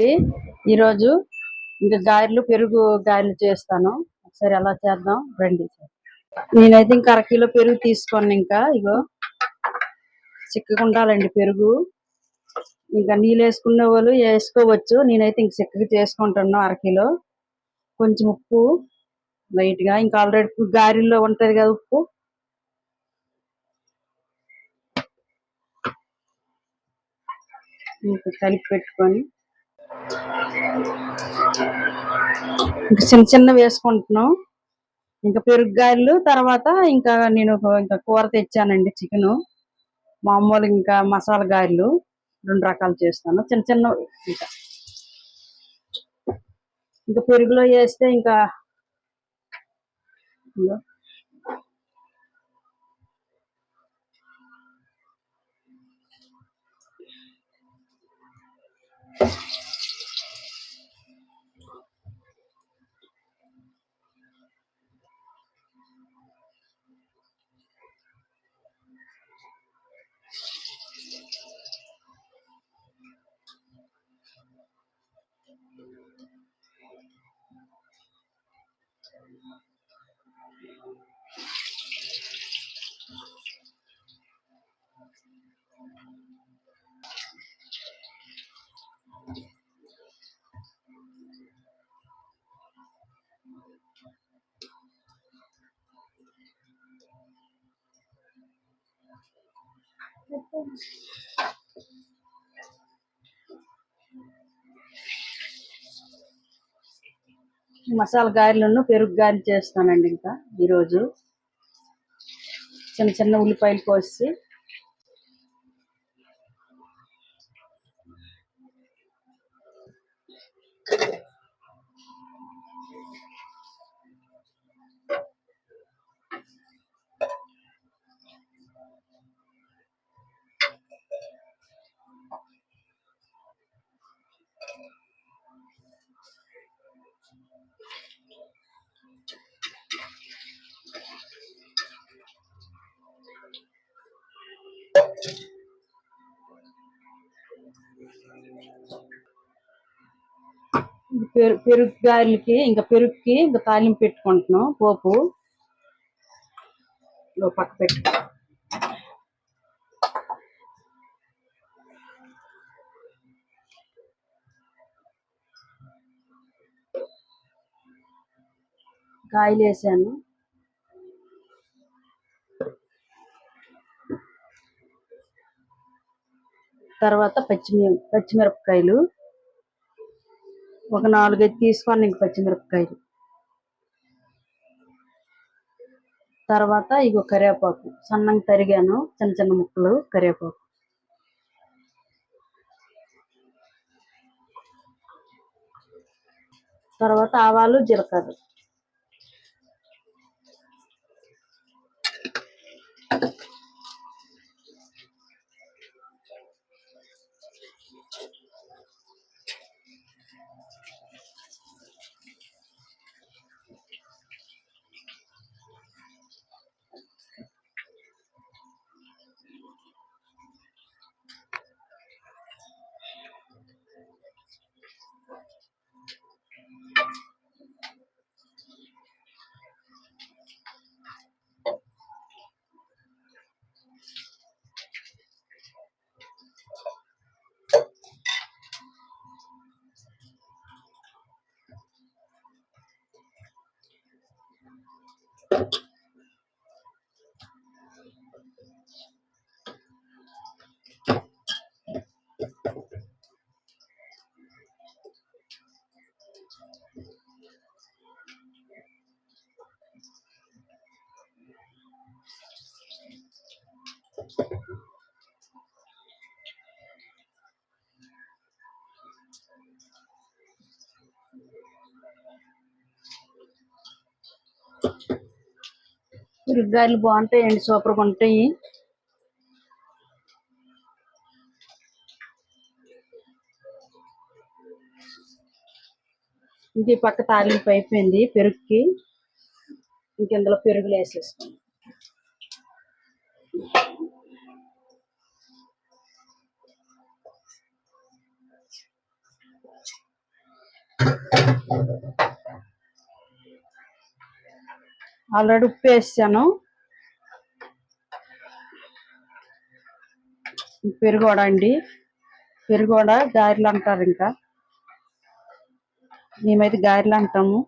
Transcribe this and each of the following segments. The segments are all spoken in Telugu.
అండి ఈరోజు ఇంకా గారెలు పెరుగు గారెలు చేస్తాను. ఒకసారి ఎలా చేద్దాం? రండి. నేనైతే ఇంకా అరకిలో పెరుగు తీసుకోండి ఇంకా. ఇగో చిక్కగా ఉండాలండి పెరుగు. ఇంకా నీళ్ళు వేసుకునే వాళ్ళు వేసుకోవచ్చు. నేనైతే ఇంక చిక్కగా చేసుకుంటాను అరకిలో కొంచెం ఉప్పు లైట్గా ఇంకా ఆల్రెడీ గారెల్లో ఉంటది కదా ఉప్పు. ఇంకా కలిపి పెట్టుకొని ఇంకా చిన్న చిన్న వేసుకుంటున్నాం. ఇంకా పెరుగు గారెలు తర్వాత ఇంకా నేను ఇంకా కూర తెచ్చానండి చికెను మామూలు ఇంకా మసాలా గారెలు రెండు రకాలు చేస్తాను. చిన్న చిన్న ఇంకా. ఇంకా పెరుగులో వేస్తే ఇంకా మసాలా గారెలను పెరుగు గారెలు చేస్తానండి ఇంకా ఈరోజు. చిన్న చిన్న ఉల్లిపాయలు కోసి పెరు పెరుగు గారెలకి ఇంకా పెరుగుకి ఇంకా తాలింపు పెట్టుకుంటున్నాం పోపు. పక్క పెట్టు. కాయలు వేసాను తర్వాత పచ్చిమి పచ్చిమిరపకాయలు. ఒక నాలుగైదు తీసుకోండి ఇంక పచ్చిమిరపకాయలు. తర్వాత ఇగో కరివేపాకు. సన్నంగా తరిగాను చిన్న చిన్న ముక్కలు కరివేపాకు. తర్వాత ఆవాలు జీలకర్ర. ఉల్లిపాయలు బాగుంటాయండి సూపర్గా ఉంటాయి. ఇంక పక్క తాలింపు అయిపోయింది పెరుగుకి. ఇంకెందులో పెరుగులు వేసేస్తాం ఆల్రెడీ ఉప్పు వేసాను పెరుగోడ అండి పెరుగోడ గారెలు అంటారు ఇంకా. మేమైతే గారెలు అంటాము.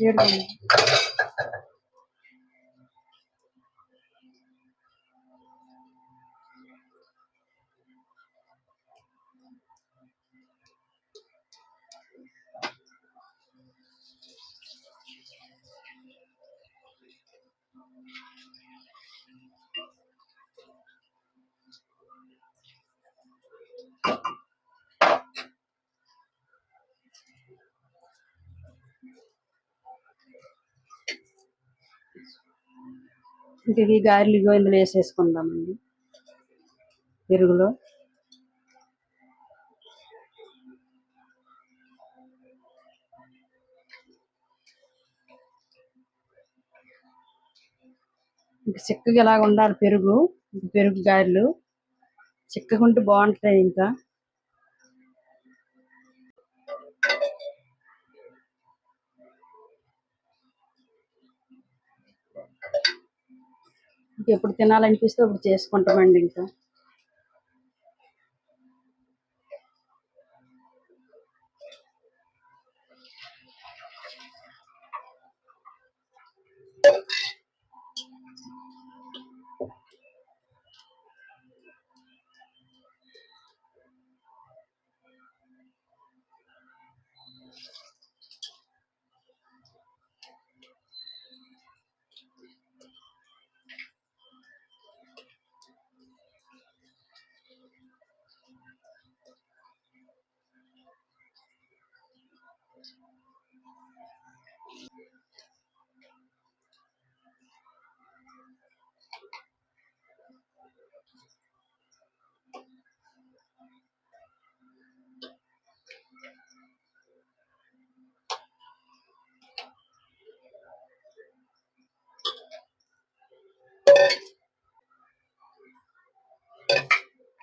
వేడిగా ఉంది. ఇంకా ఈ గారెలు ఇగో ఇందులో వేసేసుకుందామండి. పెరుగులో. ఇంకా చిక్కగా ఇలాగ ఉండాలి పెరుగు పెరుగు గారెలు. చిక్కగా ఉంటే బాగుంటాయి ఇంకా. ఎప్పుడు తినాలనిపిస్తే అప్పుడు చేసుకుంటామండి ఇంకా.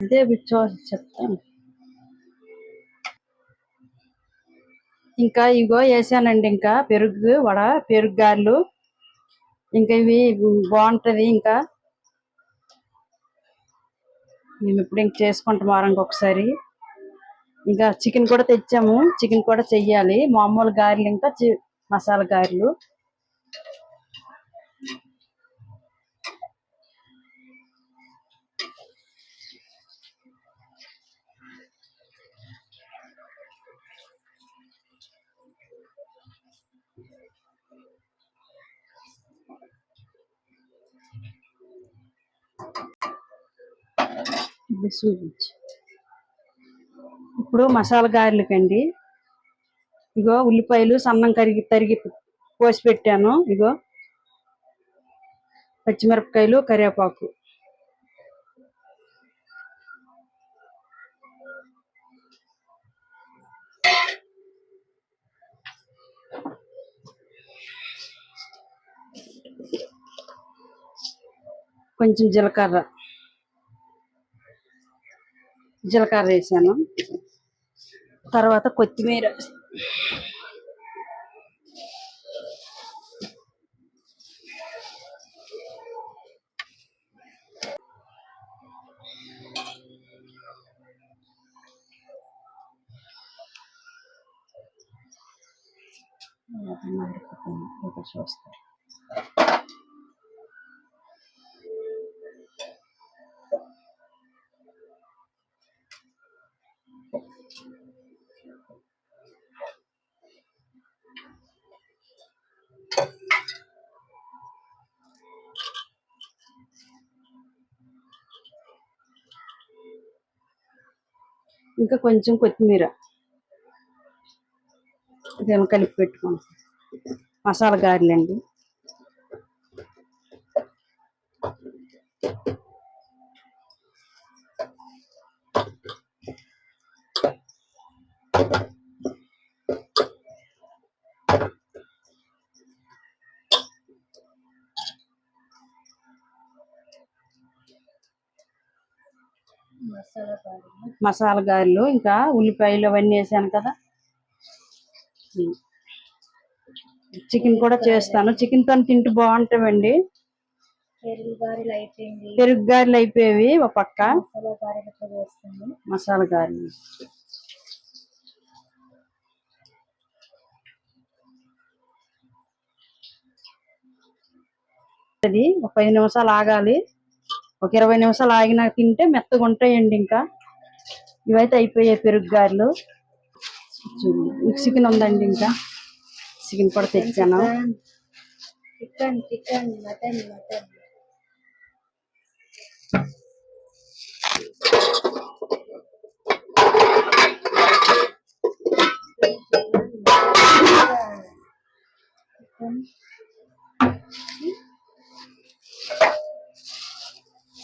అదే బిచ్చో చెప్తాను. ఇంకా ఇగో వేసానండి ఇంకా పెరుగు వడ పెరుగు గారెలు ఇంకా ఇవి బాగుంటది ఇంకా. మేము ఇప్పుడు ఇంక చేసుకుంటాం వారానికి ఒకసారి. ఇంకా చికెన్ కూడా తెచ్చాము. చికెన్ కూడా చెయ్యాలి. మామూలు గారెలు ఇంకా మసాలా గారెలు. ఇప్పుడు మసాలా గారెలకండి. ఇగో ఉల్లిపాయలు సన్నం కరిగి తరిగి పోసి పెట్టాను. ఇగో పచ్చిమిరపకాయలు కరివేపాకు. కొంచెం జీలకర్ర. జీలకర్ర వేసాను. తర్వాత కొత్తిమీర. చూస్తారు ఇంకా కొంచెం కొత్తిమీర. ఇదేమో కలిపి పెట్టుకోండి మసాలా గారెలండి. మసాలా గారెలు ఇంకా ఉల్లిపాయలు అవన్నీ వేసాను కదా. చికెన్ కూడా చేస్తాను. చికెన్తో తింటూ బాగుంటావండి పెరుగు గారెలు అయిపోయేవి ఒక పక్క. మసాలా గారెలు. అది ఒక ఐదు నిమిషాలు ఆగాలి. ఒక ఇరవై నిమిషాలు ఆగినా తింటే మెత్తగా ఉంటాయండి ఇంకా. ఇవైతే అయిపోయాయి పెరుగు గారెలు. చికెన్ ఉందండి ఇంకా. చికెన్ కూడా తెచ్చాను. Chicken chicken mutton mutton.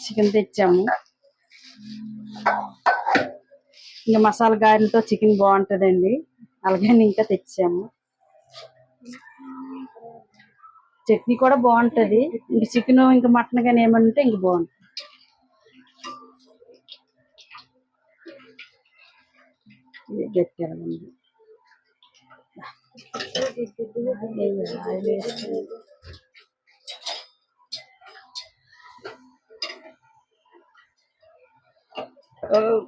Chicken తెచ్చాము. ఇంకా మసాలా గారెలతో చికెన్ బాగుంటుందండి. అలాగే ఇంకా తెచ్చాము. చట్నీ కూడా బాగుంటది. ఇంక చికెన్ ఇంకా మటన్ కానీ ఏమంటే ఇంక బాగుంటుంది. గట్టిగా ఉంది. ఆయిల్ వేసుకొని.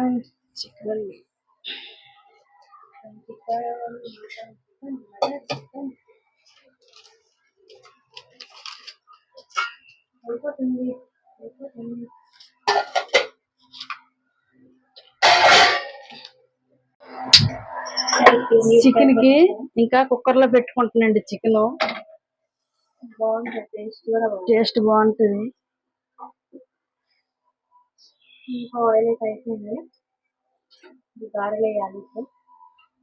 ఓ. చికెన్ అయిపోతుంది అయిపోతుంది చికెన్కి ఇంకా కుక్కర్లో పెట్టుకుంటున్నాండి చికెన్ టేస్ట్ బాగుంటుంది.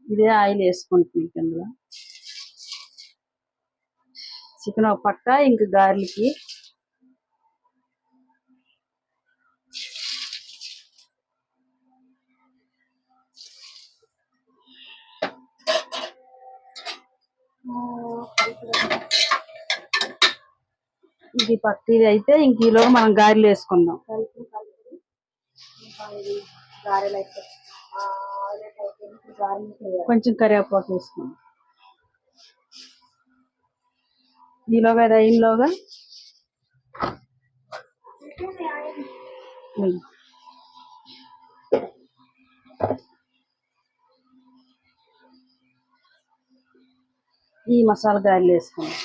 ఇది ఆయిల్ వేసుకుంటున్నాం ఇందులో చికెన్ ఒక పక్క ఇంకా గార్లికి ఈ పక్క ఇది అయితే ఇంక ఈలో మనం గారెలు వేసుకుందాం. గారెలు అయితే కొంచెం కరివేపాకు వేసుకుందాం. ఈలోగా అది అయినలోగా ఈ మసాలా గారెలు వేసుకుందాం.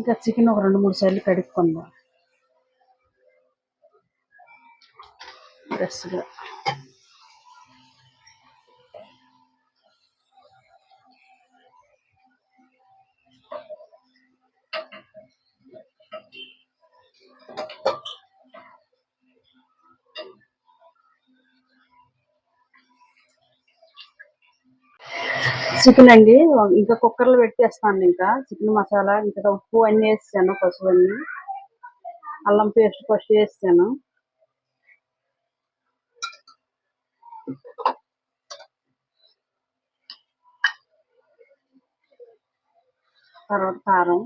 ఇంకా చికెన్ ఒక రెండు మూడు సార్లు కడుక్కుందాం. ఫ్రెష్గా చికెన్ అండి ఇంకా కుక్కర్లో పెట్టేస్తాను ఇంకా. చికెన్ మసాలా ఇంకా ఉప్పు అన్ని వేసాను పసుపు అన్ని అల్లం పేస్ట్ ఫస్ట్ వేస్తాను. తర్వాత కారం.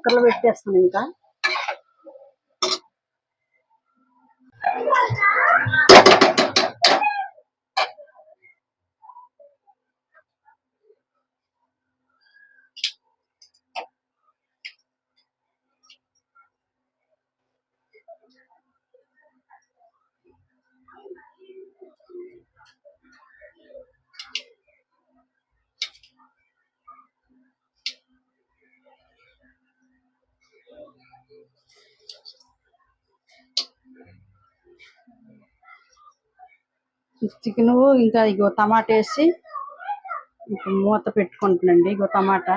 కుక్కర్లో పెట్టేస్తాను ఇంకా. చికెన్ ఇంకా ఇగో టమాటా వేసి మూత పెట్టుకుంటున్నాండి ఇగో టమాటా.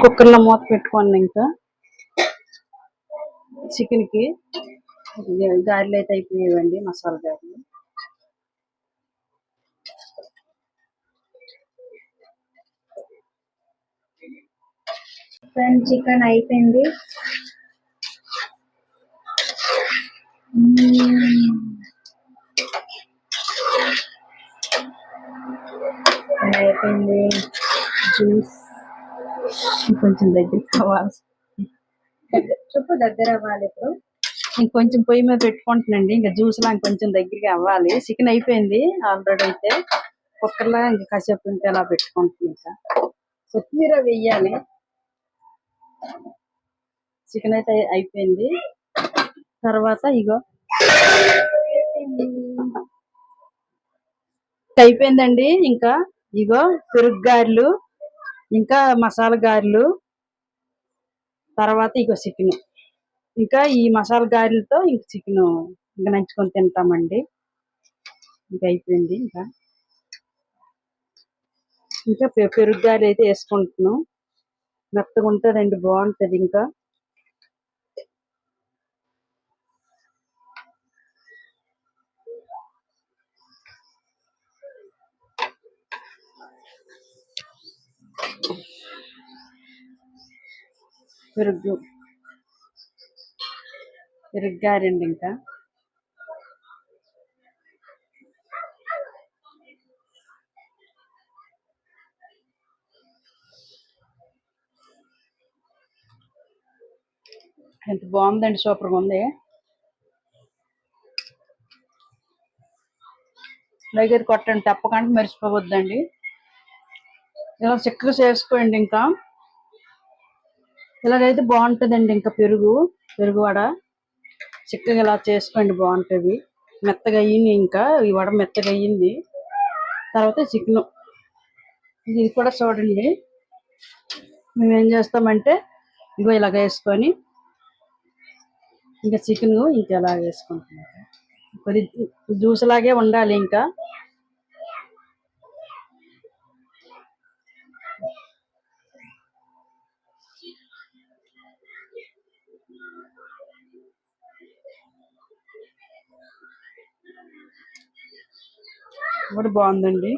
కుక్కర్లో మూత పెట్టుకోండి ఇంకా. చికెన్కి. గారెలు అయితే అయిపోయాయండి మసాలా గారెలు. ఫ్రెండ్ చికెన్ అయిపోయింది. అయిపోయింది. జ్యూస్ కొంచెం దగ్గర కావాలి చెప్పు దగ్గర అవ్వాలి ఇప్పుడు. ఇంకొంచెం పొయ్యి మీద పెట్టుకుంటున్నాండి ఇంకా జ్యూస్ లా కొంచెం దగ్గరికి అవ్వాలి. చికెన్ అయిపోయింది ఆల్రెడీ అయితే. కుక్కర్లా ఇంకా కాసేపు ఇంకా అలా పెట్టుకుంటున్నాం ఇంకా. కొత్తిమీర వెయ్యాలి చికెన్ అయితే అయిపోయింది. తర్వాత ఇగో అయిపోయిందండి. ఇంకా ఇగో పెరుగు గారెలు. ఇంకా మసాలా గారెలు తర్వాత ఇంకో చికెన్. ఇంకా ఈ మసాలా గారెలతో ఇంక చికెన్ ఇంకా నంచుకొని తింటామండి. ఇంకా అయిపోయింది ఇంకా. ఇంకా పె- పెరుగు గారెలు అయితే వేసుకుంటున్నాం. మెత్తగా ఉంటుందండి బాగుంటది ఇంకా. పెరుగు. పెరుగ్గారండి ఇంకా. ఎంత బాగుందండి సూపర్గా ఉంది. లైక్ కొట్టండి తప్పకుండా మర్చిపోవద్దండి ఇలా చిక్కగా చేసుకోండి ఇంకా. ఇలాగైతే బాగుంటుందండి ఇంకా పెరుగు పెరుగు వడ. చిక్కగా ఇలా చేసుకోండి బాగుంటుంది. మెత్తగా అయ్యింది ఇంకా ఈ వడ మెత్తగా అయ్యింది తర్వాత చికెన్. ఇది కూడా చూడండి. మేము ఏం చేస్తామంటే ఇగో ఇలాగ వేసుకొని ఇంకా చికెన్ ఇంకా ఇలా వేసుకుంటున్నాం కొద్ది జ్యూస్ లాగే ఉండాలి ఇంకా. కూడా బాగుందండి.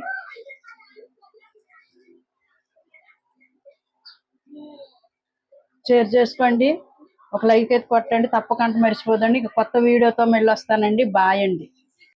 షేర్ చేసుకోండి. ఒక లైక్ అయితే కొట్టండి. తప్పకుండా మర్చిపోదండి. ఇక కొత్త వీడియోతో మళ్ళీ వస్తానండి. బాయ్ అండి.